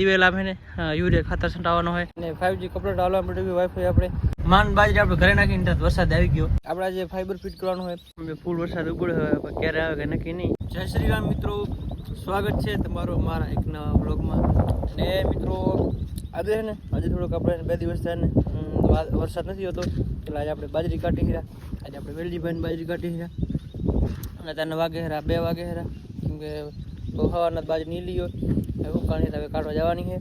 દિવેલા આપે ને યુરિયા ખાતર છંટાવવાનો હોય. અને ફાઈવજી કપડાં ડાલવા માટે બી વાઈફાઈ આપણે. માન બાજરી આપણે ઘરે નાખીને ત્યાં વરસાદ આવી ગયો. આપણે જે ફાઈબર ફિટ કરવાનું હોય. ફૂલ વરસાદ ઉગડ્યો હોય ક્યારે આવે કે નક્કી નહીં. જય શ્રી રામ મિત્રો સ્વાગત છે તમારું મારા એક નવા બ્લોગમાં અને મિત્રો આજે છે ને આજે થોડોક આપણે બે દિવસ થયા ને વરસાદ નથી હોતો. એટલે આજે આપણે બાજરી કાઢી હીરા આજે આપણે વેલજીભાઈને બાજરી કાઢી હીરા અને ત્રણ વાગે હેરા બે વાગે હેરા કેમ કે બહુ હવાના બાજુ નીલી હોય. હવે ઉકાણી કાઢવા જવાની છે.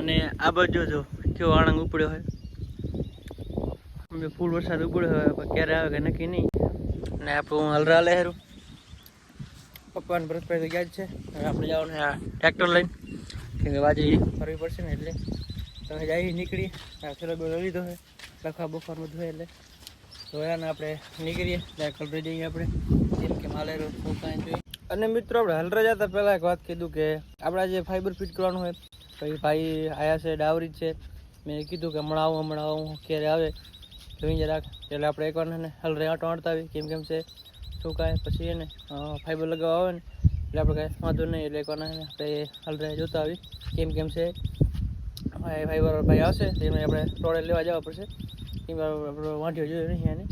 અને આ બાજુ જો કેવો આણંદ ઉપડ્યો હોય. અમે ફૂલ વરસાદ ઉપડ્યો હોય ક્યારે આવે કે નક્કી નહીં. અને આપણું હલરા લહેરું. પપ્પાને ને ભરતભાઈ તો ગયા જ છે. હવે આપણે જવાનું આ ટ્રેક્ટર લઈને. કેમ કે બાજરી ફરવી પડશે ને એટલે. તમે જઈ નીકળી થેલો બેલો લીધો હોય લખવા બફાર બધું એટલે. તો એને આપણે નીકળીએ. ત્યાં જઈએ આપણે. જેમ કે માલેરો કાંઈ જોઈએ અને મિત્રો, આપણે હલરા જતા પહેલાં એક વાત કીધું કે આપણા જે ફાઈબર ફિટ કરવાનું હોય પછી ભાઈ આયા છે, ડાવરી છે. મેં કીધું કે હમણાં આવું હમણાં આવું ક્યારે આવે. જોઈને જરાક એટલે આપણે એકવાર ને હલરે આંટો આંટતા આવી કેમ કેમ છે? શું કાંઈ? પછી એને ફાઈબર લગાવવા આવે ને, એટલે આપણે કાંઈ વાંધો નહીં. એટલે એકવાર આપણે હલરે જોતા આવી કેમ કેમ છે? ફાઈબર ભાઈ આવશે એને આપણે ટોળે લેવા જવા પડશે. કેમ આપણો વાંઢિયો જોયો નહીં એને.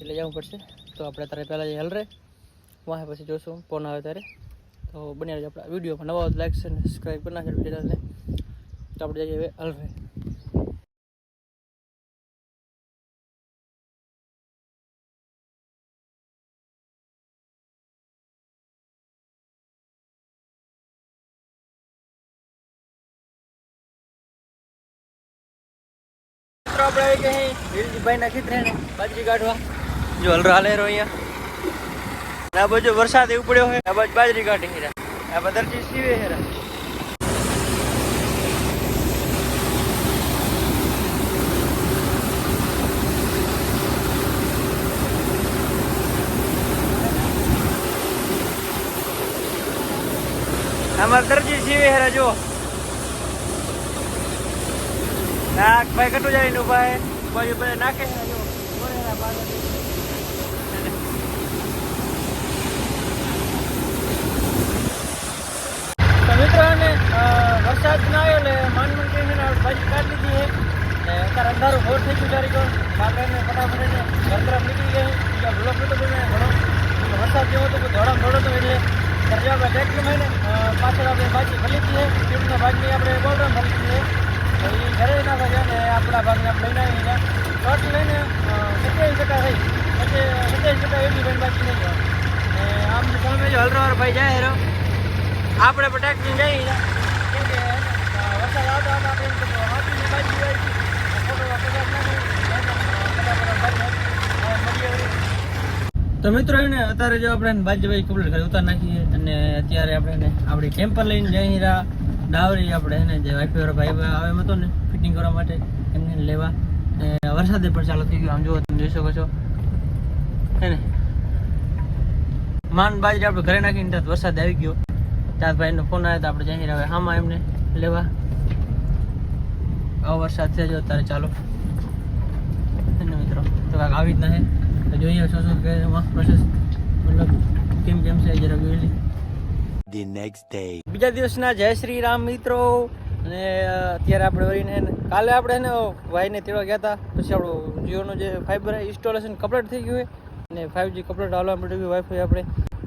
એટલે જવું પડશે. તો આપણે અત્યારે પહેલાં જે હલરે વાહ પછી જોશું ફોન આવે ત્યારે. તો બની રહેજો આપણા વિડીયોમાં. નવા લાઈક છે ને સબસ્ક્રાઈબ કરી નાખજો ચેનલને તો આપણે જઈએ હવે હલરે આપણે આવી ગયા અહીં વિરજીભાઈ ના ખેતરે બાજરી કાઢવા. જો હલરા હાલે રહ્યો અહીંયા. અને આ બાજુ વરસાદ એવું પડ્યો હોય આ બાજુ બાજરી કાઢી હેરા આ બધા ચીજ સીવે હેરા આમાં દરજી સીવે હેરા જો નાક ભાઈ કટુ જાય નું ભાઈ બાજુ બધા નાખે હેરા જો બોલે હેરા બાજુ. તો મિત્રો એને અ, વરસાદ ના આવ્યો એટલે માંડ માંડ કરીને એને બાજુ કાઢી લીધી છે ને અત્યારે અંધારું ભોર થઈ ગયું ગયો બાપરાને ફટાફટ તરફ નીકળી ગઈ બીજા બ્લોક નતો બને ઘણો વરસાદ જેવો હતો ધોળો હતો એટલે ત્યારે જે આપણે ટ્રેક્ટરમાં મહિને પાછળ આપણે ભાજી ભલી છીએ ખેડૂતના ભાગની આપણે બોલરામ ભરી છીએ તો એ ઘરે ના ગયા ને આપણા ભાગને આપણે લઈને શર્ટ લઈને સત્યાવીસ ટકા થઈ. પછી સત્યાવીસ ટકા એવી બેન બાકી નહીં ને આમ સામે જો હલરો ભાઈ જાય હેરો. આપણે પણ ટેક્સી જઈએ કેમ કે વરસાદ આવતા આવતો આપણે એમ કીધું, તો મિત્રો એને અત્યારે જો આપણે બાજુભાઈ કમ્પ્લીટ કરી ઉતાર નાખીએ અને અત્યારે આપણે આપણી ટેમ્પર લઈને જઈ રહ્યા. ડાવરી આપણે એને જે વાઈફાઈ ભાઈ આવે હતો ને ફિટિંગ કરવા માટે, એમને લેવા. ને વરસાદે પણ ચાલુ થઈ ગયો. આમ જુઓ તમે જોઈ શકો છો. હે માન બાજરી આપણે ઘરે નાખીને ત્યાં વરસાદ આવી ગયો. ત્યાં ભાઈનો ફોન આવ્યો તો આપણે જઈ હવે હામાં એમને લેવા. આ વરસાદ છે જો અત્યારે ચાલો. તો કાંઈક આવી જ છે તો જોઈએ શું શું કે પ્રોસેસ મતલબ કેમ કેમ છે જરા જોઈ the next day. બીજા દિવસના જય શ્રી રામ મિત્રો. અને અત્યારે આપણે વળીને કાલે આપણે એને ભાઈને તેડવા ગયા હતા પછી આપણું જીઓનું જે ફાઈબર ઇન્સ્ટોલેશન કમ્પ્લીટ થઈ ગયું હોય અને ફાઇવજી કમ્પ્લીટ આવવા માટે વાઈફાઈ આપણે.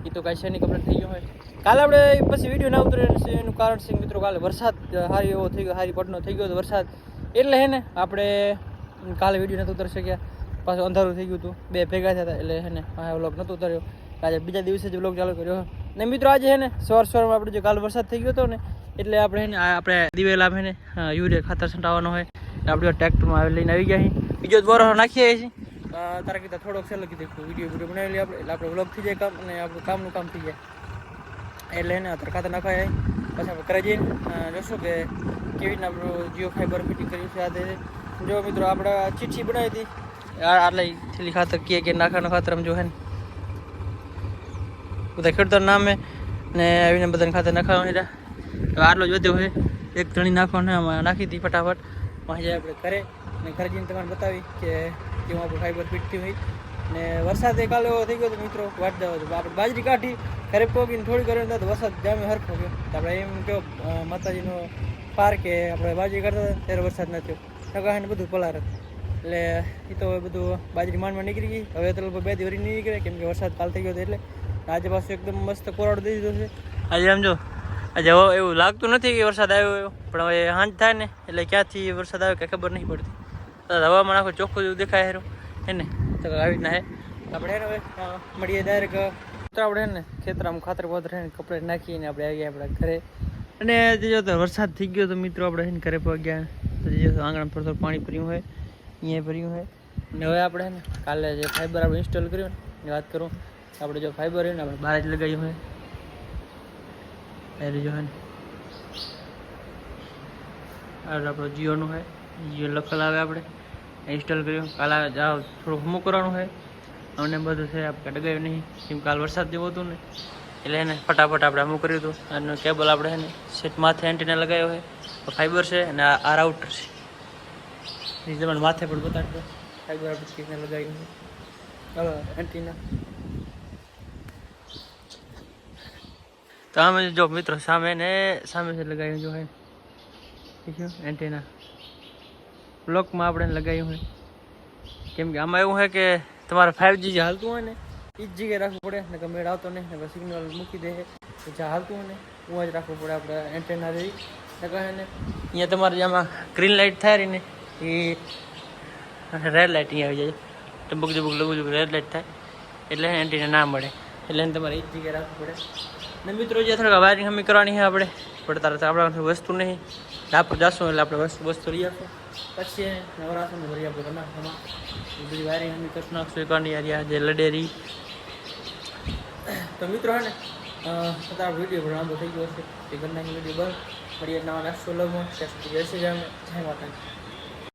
એ તો કાંઈ છે નહીં કમ્પ્લીટ થઈ ગયું હોય. કાલે આપણે પછી વીડિયો ના ઉતરે એનું કારણ છે મિત્રો કાલે વરસાદ સારી એવો થઈ ગયો સારી પટનો થઈ ગયો વરસાદ. એટલે હે ને આપણે કાલે વીડિયો નથી ઉતરી શક્યા. પાછું અંધારું થઈ ગયું હતું. બે ભેગા થયા એટલે હે ને આ વ્લોગ નહોતો ઉતાર્યો. આજે બીજા દિવસે જ વ્લોગ ચાલુ કર્યો ને મિત્રો આજે હે ને સવાર સવારમાં આપણે જો કાલ વરસાદ થઈ ગયો હતો ને, એટલે આપણે હે ને આપણે દિવેલા હે ને યુરિયા ખાતર છંટાવવાનો હોય. આપણે ટ્રેક્ટરમાં આવી લઈને આવી ગયા બીજો દોરો નાખીએ છીએ. તારા કીધા થોડોક છે લખી દીધું વીડિયો વીડિયો બનાવી લઈએ આપણે. એટલે આપણે વ્લોગ થઈ જાય કામ અને આપણું કામનું કામ થઈ જાય. એટલે એને અત્યારે ખાતર નાખાય પછી આપણે કરી જઈને જોશું કે કેવી રીતના આપણું જીઓ ફાઈબર ફિટિંગ કર્યું છે આ તે. જો મિત્રો આપણે ચીઠી બનાવી હતી. આટલા થેલી ખાતર કે કે નાખાનું ખાતર જો હે ને. બધા ખેડૂતોના નામે ને આવીને બધાને ખાતર નાખવાનું હતા તો આટલો જ વધ્યો હોય એક ધણી નાખવાનો આમાં નાખી હતી ફટાફટ. વાંચે આપણે ઘરે. ને ઘરે જઈને તમારે બતાવી કે કેવું આપણું ફાઈબર થયું હોય ને વરસાદ કાલે એવો થઈ ગયો હતો મિત્રો વાટ જવા તો આપણે બાજરી કાઢી, ઘરે પોગીને થોડી ઘરે તો વરસાદ જામે હરખો ગયો તો આપણે એમ કહો માતાજીનો પાર કે આપણે બાજરી હતા ત્યારે વરસાદ ન થયો. નકા ને બધું પલાર હતું. એટલે એ તો હવે બધું બાજરી માંડમાં નીકળી ગઈ. હવે તો લગભગ બે દિવસ નહીં નીકળે કેમ કે વરસાદ કાલ થઈ ગયો એટલે. આજે પાછું એકદમ મસ્ત કોરાડો દઈ દીધો છે. આજે આમ જો આજે એવું લાગતું નથી કે વરસાદ આવ્યો એવો પણ હવે સાંજ થાય ને એટલે ક્યાંથી વરસાદ આવ્યો કે ખબર નહીં પડતી. હવામાં હવામાન આખું ચોખ્ખું જેવું દેખાય હેરું એને તો આવી રીતના હે. આપણે હવે મળીએ ડાયરેક્ટ આપણે હે ને ખેતરામાં ખાતર પાતર હે ને કપડે નાખીને આપણે આવી ગયા આપણા ઘરે. અને જે જો તો વરસાદ થઈ ગયો તો મિત્રો આપણે હે ને ઘરે પહોંચ્યા. તો જે આંગણ પર થોડું પાણી ભર્યું હોય. અહીંયા ભર્યું હોય અને હવે આપણે ને કાલે જે ફાઈબર આપણે ઇન્સ્ટોલ કર્યું ને, એની વાત કરું, આપણે જો ફાઈબર હોય ને, આપણે બહાર જ લગાવ્યું હોય એ જો હોય ને. આપણો જીઓનું હોય જીઓ લખેલ આવે આપણે ઇન્સ્ટોલ કર્યું. કાલ જાઓ, થોડુંક હમું કરવાનું હોય અમને બધું છે, આપણે ડગાવ્યું નહીં. કેમ કાલ વરસાદ જેવું હતું ને, એટલે એને ફટાફટ આપણે હમું કર્યું હતું. અને કેબલ આપણે છે ને સેટ માથે એન્ટીના લગાવ્યો હોય ફાઈબર છે અને આ રાઉટર છે. તમારે માથે પણ બતાડજો. ફાઈબર આપણે સ્કીને છે હવે એન્ટીના તો આમે જો મિત્રો સામે ને સામે છે લગાવ્યું જો હોય. ઠીક એન્ટેના બ્લોકમાં આપણે લગાવ્યું હોય. કેમ કે આમાં એવું હોય કે તમારે ફાઇવ જી જે હાલતું હોય ને એ જ જગ્યાએ રાખવું પડે ને ગમે આવતો નહીં ને સિગ્નલ મૂકી દે જે હાલતું હોય ને હું જ રાખવું પડે આપણે એન્ટેના રહી ને કહે ને અહીંયા તમારે જેમાં ગ્રીન લાઇટ થાય રહી ને એ રેડ લાઇટ અહીંયા આવી જાય ટબુક ટબુક લગું જબુક રેડ લાઇટ થાય. એટલે એન્ટીના ના મળે. એટલે એને તમારે એ જ જગ્યાએ રાખવું પડે. ને મિત્રો, જે થોડીક વાયરિંગ હમી કરવાની છે આપણે પણ તારે આપણા વસ્તુ નહીં. રાપર જશું એટલે આપણે વસ્તુ વસ્તુ લઈ આપશું પછી નવરાશું ભરી આપણે બનાવવામાં બધી વાયરિંગ હમી કરશું નાખશું. એકવાની યાર જે લડેરી. તો મિત્રો, હે ને તારો વીડિયો પણ લાંબો થઈ ગયો છે. એ ઘરના વીડિયો બંધ મળીએ નવા નાસ્તો લગમાં જય શ્રી રામ, જય માતા